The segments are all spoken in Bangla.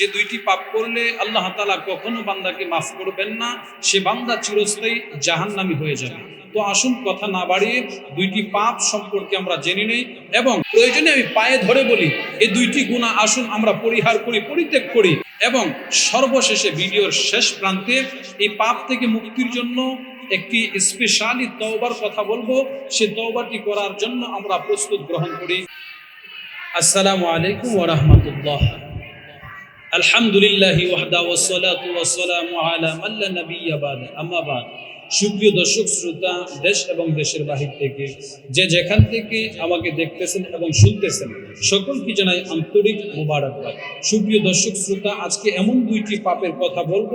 যে দুইটি পাপ করলে আল্লাহ তালা কখনো বান্দাকে মাফ করবেন না, সে বান্দা চিরস্থায়ী জাহান্নামি হয়ে যাবে। তো আসুন কথা না বাড়িয়ে দুইটি পাপ সম্পর্কে আমরা জেনে নেই এবং প্রয়োজনে আমি পায়ে ধরে বলি, এই দুইটি গুণা আসুন আমরা পরিহার করি, পরিত্যাগ করি এবং সর্বশেষে ভিডিওর শেষ প্রান্তে এই পাপ থেকে মুক্তির জন্য একটি স্পেশালি তওবার কথা বলব। সে তওবাটি করার জন্য আমরা প্রস্তুত গ্রহণ করি। আসসালামু আলাইকুম ওয়া রাহমাতুল্লাহ। আলহামদুলিল্লাহি ওয়াহদা ওয়াসসালাতু ওয়াসসালামু আলা মান লা নাবিয়্যা আম্মা বাদ। সুপ্রিয় দর্শক, শ্রোতা, দেশ এবং দেশের বাহির থেকে যে যেখান থেকে আমাকে দেখতেছেন এবং শুনতেছেন, সকলকে জানাই আন্তরিক মোবারকবাদ। সুপ্রিয় দর্শক, শ্রোতা, আজকে এমন দুইটি পাপের কথা বলব,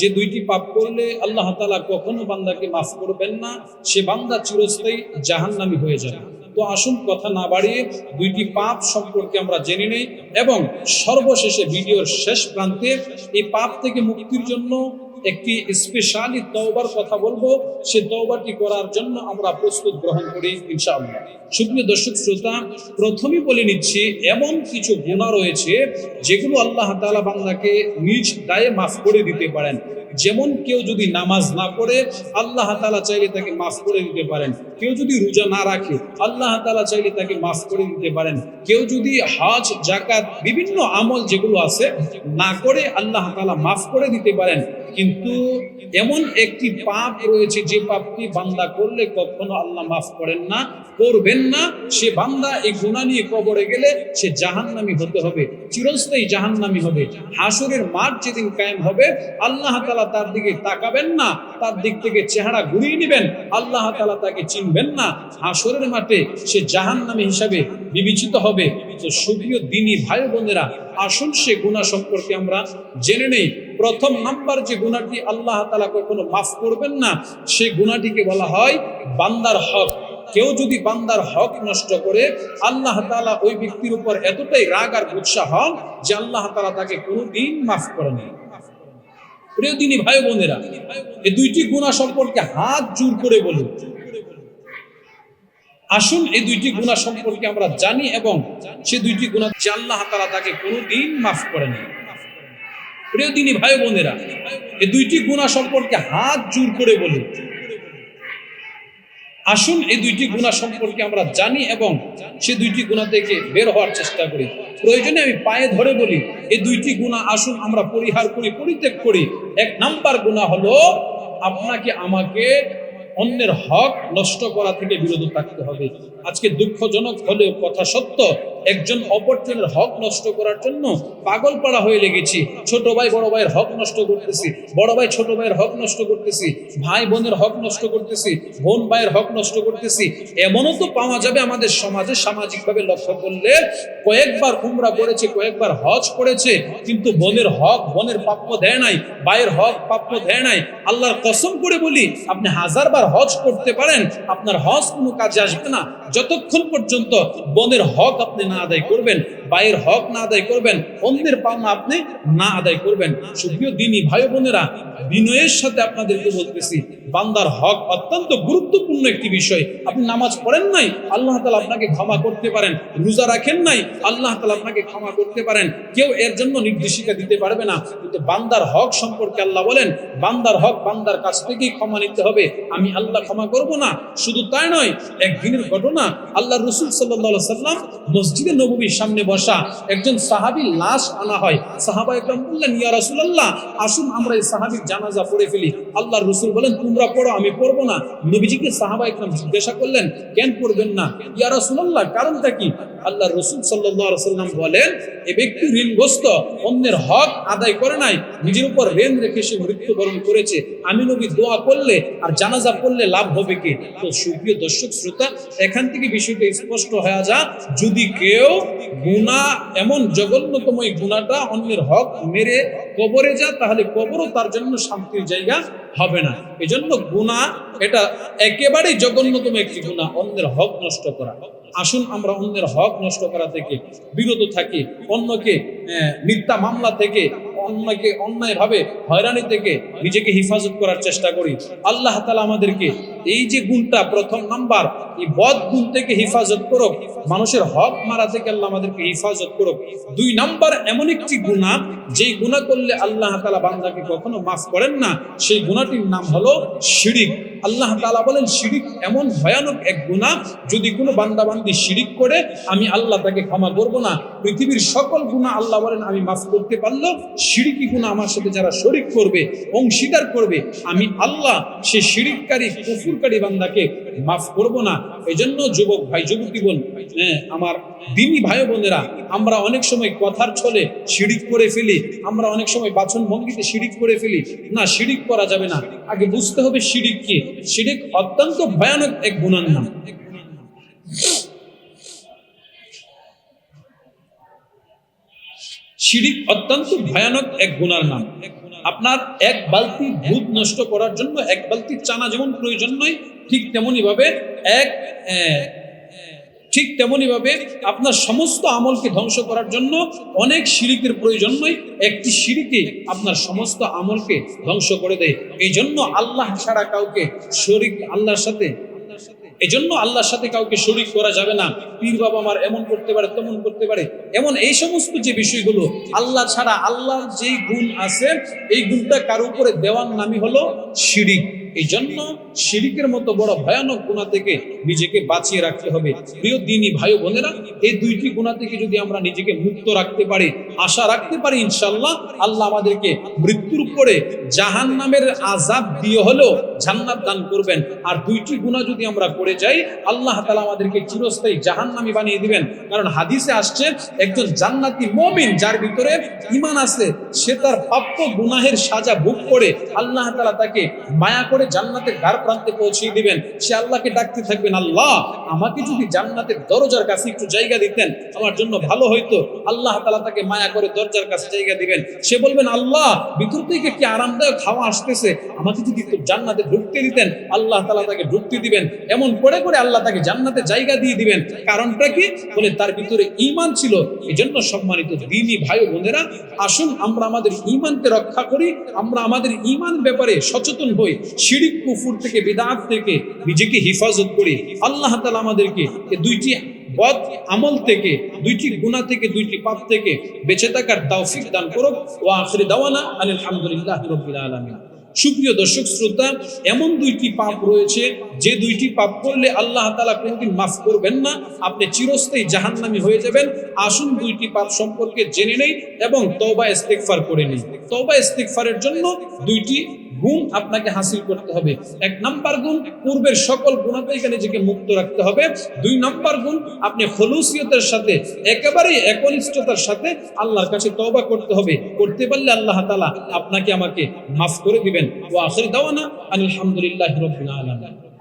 যে দুইটি পাপ করলে আল্লাহ তাআলা কখনো বান্দাকে মাফ করবেন না, সে বান্দা চিরস্থায়ী জাহান্নামী হয়ে যাবে। তো আসুন কথা না বাড়িয়ে দুইটি পাপ সম্পর্কে আমরা জেনে নেই এবং সর্বশেষে ভিডিওর শেষ প্রান্তে এই পাপ থেকে মুক্তির জন্য একটি স্পেশালি তওবার কথা বলব। সে তওবাটি করার জন্য আমরা প্রস্তুত গ্রহণ করি ইনশাআল্লাহ। সুপ্রিয় দর্শক শ্রোতা, প্রথমেই বলে নিচ্ছি, এমন কিছু গুণা রয়েছে যেগুলো আল্লাহ তাআলা বান্দাকে নিজ দায়ে মাফ করে দিতে পারেন। যেমন কেউ যদি নামাজ না পড়ে, আল্লাহ তালা চাইলে তাকে মাফ করে দিতে পারেন। কেউ যদি রোজা না রাখে, আল্লাহ তালা চাইলে তাকে মাফ করে দিতে পারেন। কেউ যদি হজ জাকাত বিভিন্ন আমল যেগুলো আছে, না করে আল্লাহ তালা মাফ করে দিতে পারেন। কিন্তু এমন একটি পাপ রয়েছে, যে পাপটি বান্দা করলে কখনো আল্লাহ মাফ করেন না, করবেন না। সে বান্দা এই গুণা নিয়ে কবরে গেলে সে জাহান্নামি হতে হবে, চিরস্থায়ী জাহান্নামি হবে। হাসুরের মাঠ যেদিন কায়েম হবে, আল্লাহ তালা তার দিকে তাকাবেন না, তার দিক থেকে চেহারা ঘুরিয়ে নেবেন, আল্লাহ তালা তাকে চিনবেন না। হাসরের মাঠে সে জাহান্নামী হিসাবে বিবেচিত হবে। তো সুপ্রিয় দিনী ভাই বোনেরা, আসুন সে গুণা সম্পর্কে আমরা জেনে নেই। প্রথম নাম্বার যে গুণাটি আল্লাহ তালা কখনো মাফ করবেন না, সে গুণাটিকে বলা হয় বান্দার হক। কেউ যদি বান্দার হক নষ্ট করে, আল্লাহ তালা ওই ব্যক্তির উপর এতটাই রাগ আর উৎসাহ হন যে আল্লাহ তালা তাকে কোনোদিন মাফ করেন প্রিয় দিনী ভাই বোনেরা, এই দুইটি গুণা সম্পর্কে হাত জোর করে বলুন। আসুন এই দুইটি গুণা সম্পর্কে আমরা জানি এবং সে দুইটি গুণা যে আল্লাহ তালা তাকে কোনোদিন মাফ করেনি। প্রিয় দিনী ভাই বোনেরা, এই দুইটি গুণা সম্পর্কে হাত জোর করে বলুন। আসুন এই দুইটি গুণা সম্পর্কে আমরা জানি এবং সে দুইটি গুণা থেকে বের হওয়ার চেষ্টা করি। প্রয়োজনে আমি পায়ে ধরে বলি, এই দুইটি গুণা আসুন আমরা পরিহার করি, পরিত্যাগ করি। এক নাম্বার গুণা হলো আপনাকে আমাকে অন্যের হক নষ্ট করা থেকে বিরত থাকতে হবে। আজকে দুঃখজনক হলেও কথা সত্য একজন অপরজনের হক নষ্ট করার জন্য পাগল পাড়া হয়ে লেগেছি। ছোট ভাই, বড় ভাইয়ের হক নষ্ট করতেছি। বড় ভাই, ছোট ভাইয়ের হক নষ্ট করতেছি। ভাই বোনের হক নষ্ট করতেছি। বোন ভাইয়ের হক নষ্ট করতেছি। এমনও তো পাওয়া যাবে আমাদের সমাজে সামাজিকভাবে লক্ষ্য করলে কয়েকবার উমরা করেছে কয়েকবার হজ করেছে কিন্তু বোনের হক বোনের প্রাপ্য দেয় নাই, ভাইয়ের হক প্রাপ্য দেয় নাই। আল্লাহর কসম করে বলি, আপনি হাজারবার হজ করতে পারেন, আপনার হজ কোনো কাজে আসবে না। যতক্ষণ পর্যন্ত বোনের হক আপনি না আদায় করবেন ভাইয়ের হক না আদায় করবেন, অন্যের পাওনা আপনি না আদায় করবেন। সুপ্রিয় দিনী ভাই বোনেরা, বিনয়ের সাথে আপনাদেরকে বলতেছি বান্দার হক অত্যন্ত গুরুত্বপূর্ণ একটি বিষয়। আপনি নামাজ পড়েন নাই, আল্লাহ তালা আপনাকে ক্ষমা করতে পারেন। রোজা রাখেন নাই, আল্লাহ তালা আপনাকে ক্ষমা করতে পারেন। কেউ এর জন্য নির্দেশিকা দিতে পারবে না। কিন্তু বান্দার হক সম্পর্কে আল্লাহ বলেন, বান্দার হক বান্দার কাছ থেকেই ক্ষমা নিতে হবে। আমি আল্লাহ ক্ষমা করব না, শুধু তাই নয়, একদিনের ঘটনা আল্লাহ রসুল সাল্লাহ সাল্লাম মসজিদে নবীর সামনে বসা একজন সাহাবীর লাশ আনা হয়। সাহাবা একদম বললেন, ইয়া রাসূলুল্লাহ, আসুন আমরা এই সাহাবীর জানাজা পড়ে ফেলি। আল্লাহ রসুল বলেন, তোমরা পড়ো আমি পড়ব না। নবীজিকে সাহাবা একদম জিজ্ঞাসা করলেন, কেন পড়বেন না? ইয়া রাসূলুল্লাহ, কারণটা কি? আল্লাহ রসুল সাল্লাহ সাল্লাম বলেন, এ ব্যক্তি ঋণগ্রস্ত, অন্যের হক আদায় করে নাই, নিজের উপর ঋণ রেখে সে মৃত্যুবরণ করেছে। আমি নবী দোয়া করলে আর জানাজা পড়লে লাভ হবে কি? তো সুপ্রিয় দর্শক, শ্রোতা, এখান থেকে বিষয়টা স্পষ্ট হয়ে যা, যদি কেউ গুণা এমন জঘন্যতম এই গুণাটা অন্যের হক মেরে কবরে যা তাহলে কবরও তার জন্য শান্তির জায়গা হবে না। এজন্য গুণা, এটা একেবারেই জঘন্যতম একটি গুণা, অন্যের হক নষ্ট করা। আসুন আমরা অন্যের হক নষ্ট করা থেকে বিরত থাকি, অন্যকে মিথ্যা মামলা থেকে অন্যকে, অন্যায়ভাবে হয়রানি থেকে নিজেকে হেফাজত করার চেষ্টা করি। আল্লাহ তালা আমাদেরকে এই যে গুণটা, প্রথম নাম্বার, এই বদ গুণ থেকে হেফাজত করুক, মানুষের হক মারা থেকে আল্লাহ আমাদেরকে হেফাজত করুক। দুই নাম্বার, এমন একটি গুণা, যেই গুণা করলে আল্লাহ তালা বান্দাকে কখনো মাফ করেন না। সেই গুণাটির নাম হলো শিরিক। আল্লাহ তালা বলেন, শিরিক এমন ভয়ানক এক গুণা যদি কোনো বান্দাবান্দি শিরিক করে, আমি আল্লাহ তাকে ক্ষমা করব না। পৃথিবীর সকল গুণা আল্লাহ বলেন, আমি মাফ করতে পারল শিরিকি গুণা আমার সাথে যারা শরিক করবে অংশীদার করবে, আমি আল্লাহ সে শিরিককারী, কুফুরকারী বান্দাকে মাফ করব না। এই জন্য যুবক ভাই, যুবতী বোন হ্যাঁ আমার দিনী ভাই বোনেরা, আমরা অনেক সময় কথার ছলে শিরিক করে ফেলি, আমরা অনেক সময় বাচন ভঙ্গিতে শিরিক করে ফেলি। না, শিরিক করা যাবে না। আগে বুঝতে হবে শিরিক কি। শিরিক অত্যন্ত ভয়ানক এক গুণার নাম শিরিক অত্যন্ত ভয়ানক এক গুণার নাম আপনার এক বালতি দুধ নষ্ট করার জন্য, এক বালতি চানা যেমন প্রয়োজন নয়, ঠিক তেমনি ভাবে এক ঠিক তেমনি ভাবে আপনার সমস্ত আমলকে ধ্বংস করার জন্য অনেক শিরিকের প্রয়োজন নয়, একটি সিঁড়িকে আপনার সমস্ত আমলকে ধ্বংস করে দেয়। এই জন্য আল্লাহ ছাড়া কাউকে শরিক আল্লাহর সাথে এজন্য আল্লাহর সাথে কাউকে শরিক করা যাবে না। পীর বাবা আমার এমন করতে পারে, তেমন করতে পারে। এমন এই সমস্ত যে বিষয়গুলো, আল্লাহ ছাড়া আল্লাহর যেই গুণ আছে, এই গুণটা কারও উপরে দেওয়ার নামই হলো শিরিক। এই জন্য শিরিকের মতো বড় ভয়ানক গুণা থেকে নিজেকে বাঁচিয়ে রাখতে হবে। প্রিয় দিনী ভাই বোনেরা, এই দুইটি গুণা থেকে যদি আমরা নিজেকে মুক্ত রাখতে পারি আশা রাখতে পারি ইনশাল্লাহ আল্লাহ আমাদেরকে মৃত্যুর পরে জাহান নামের আজাব দিয়ে হলেও জান্নাত দান করবেন। আর দুইটি গুণা যদি আমরা করে যাই, আল্লাহ তালা আমাদেরকে চিরস্থায়ী জাহান নামি বানিয়ে দিবেন। কারণ হাদিসে আসছে, একজন জান্নাতি মমিন যার ভিতরে ইমান আছে, সে তার প্রাপ্য গুনাহের সাজা ভোগ করে আল্লাহ তালা তাকে মায়া করে জান্নাতের দ্বার প্রান্তে পৌঁছিয়ে দিবেন। সে আল্লাহকে ডাকতে থাকবেন, আল্লাহ, আমাকে যদি জান্নাতের দরজার কাছে একটু জায়গা দিতেন, আমার জন্য ভালো হইতো। আল্লাহ তালা তাকে মায়া করে দরজার কাছে জায়গা দিবেন। সে বলবেন, আল্লাহ, ভিতর থেকে কি আরামদায়ক খাওয়া আসতেছে? আমাকে যদি জান্নাতে ঢুকতে দিতেন, আল্লাহ তালা তাকে ঢুকতে দিবেন। এমন করে করে আল্লাহ তাকে জান্নাতে জায়গা দিয়ে দিবেন। কারণটা কি? বলে, তার ভিতরে ইমান ছিল। এই জন্য সম্মানিত দিনী ভাই বোনেরা, আসুন আমরা আমাদের ইমানকে রক্ষা করি, আমরা আমাদের ইমান ব্যাপারে সচেতন হই। শিরিক কুফুর থেকে, বিদাত থেকে নিজেকে হেফাজত করি। আল্লাহ তালা আমাদেরকে দুইটি বদ আমল থেকে, দুইটি গুণা থেকে, দুইটি পাপ থেকে বেঁচে থাকার তৌফিক দান করুক। ও আখরি দাওয়ানা আলহামদুলিল্লাহ রবিল আলমিন। সুপ্রিয় দর্শক, শ্রোতা, এমন দুইটি পাপ রয়েছে, যে দুইটি পাপ করলে আল্লাহ তালা কোনোদিন মাফ করবেন না। আপনি চিরস্থায়ী জাহান্নামী হয়ে যাবেন। আসুন দুইটি পাপ সম্পর্কে জেনে নেই এবং তওবা ইস্তেগফার করে নেই। তওবা ইস্তেগফারের জন্য দুইটি গুণ আপনাকে হাসিল করতে হবে। এক নাম্বার গুণ, পূর্বের সকল গুণা থেকে নিজেকে মুক্ত রাখতে হবে। দুই নাম্বার গুণ, আপনি খলুসিয়তের সাথে, একেবারেই একনিষ্ঠতার সাথে আল্লাহর কাছে তওবা করতে হবে। করতে পারলে আল্লাহ তালা আপনাকে আমাকে মাফ করে দিবেন। ওয়া আখির দাওয়ানা আলহামদুলিল্লাহ রাব্বিল আলামিন।